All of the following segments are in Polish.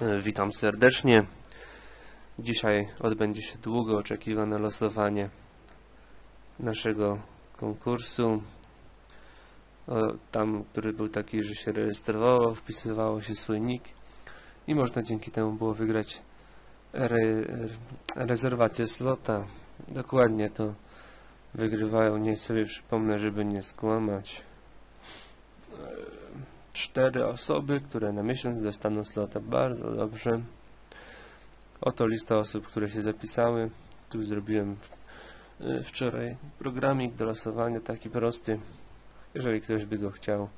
Witam serdecznie. Dzisiaj odbędzie się długo oczekiwane losowanie naszego konkursu. Tam, który był taki, że się rejestrowało, wpisywało się swój nick i można dzięki temu było wygrać re, rezerwację slota. Dokładnie to wygrywają, niech sobie przypomnę, żeby nie skłamać. Cztery osoby, które na miesiąc dostaną slota. Bardzo dobrze. Oto lista osób, które się zapisały. Tu zrobiłem e, wczoraj programik do losowania, taki prosty. Jeżeli ktoś by go chciał,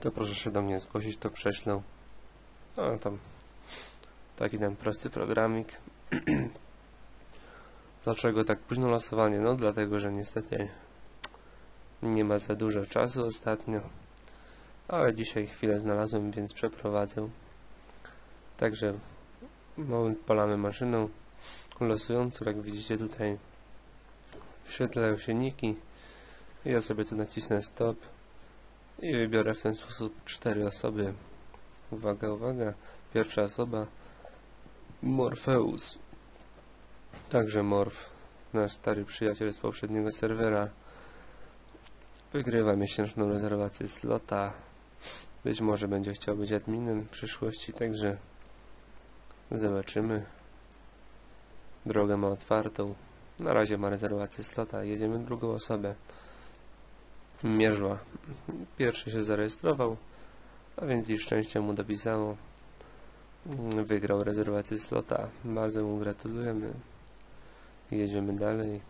to proszę się do mnie zgłosić, to prześlę. A tam taki ten prosty programik. Dlaczego tak późno losowanie? No dlatego, że niestety nie ma za dużo czasu ostatnio. Ale dzisiaj chwilę znalazłem, więc przeprowadzę. Także małym polamy maszyną losującą, jak widzicie tutaj wyświetlają się niki. Ja sobie tu nacisnę stop i wybiorę w ten sposób cztery osoby. Uwaga, uwaga. Pierwsza osoba Morpheus. Także Morf, nasz stary przyjaciel z poprzedniego serwera, wygrywa miesięczną rezerwację slota. Być może będzie chciał być adminem w przyszłości, także zobaczymy. Drogę ma otwartą. Na razie ma rezerwację slota. Jedziemy drugą osobę. Mierzła. Pierwszy się zarejestrował, a więc i szczęście mu dopisało. Wygrał rezerwację slota. Bardzo mu gratulujemy. Jedziemy dalej.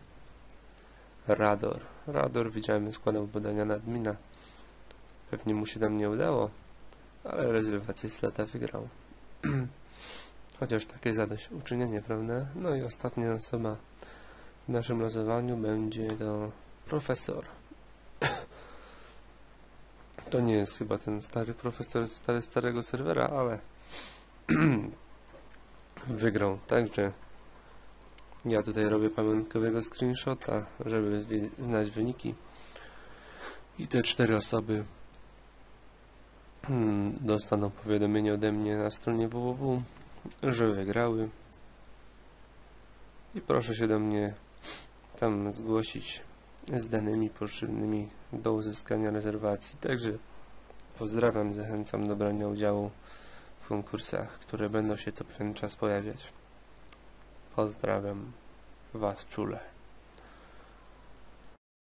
Rador. Rador widziałem składał badania na admina. Pewnie mu się tam nie udało, ale rezerwację slota wygrał. Chociaż takie zadośćuczynienie, prawda? No i ostatnia osoba w naszym losowaniu będzie to profesor. To nie jest chyba ten stary profesor z stary, starego serwera, ale wygrał. Także ja tutaj robię pamiątkowego screenshota, żeby znać wyniki. I te cztery osoby dostaną powiadomienie ode mnie na stronie www, że wygrały. I proszę się do mnie tam zgłosić z danymi potrzebnymi do uzyskania rezerwacji. Także pozdrawiam, zachęcam do brania udziału w konkursach, które będą się co pewien czas pojawiać. Pozdrawiam Was czule.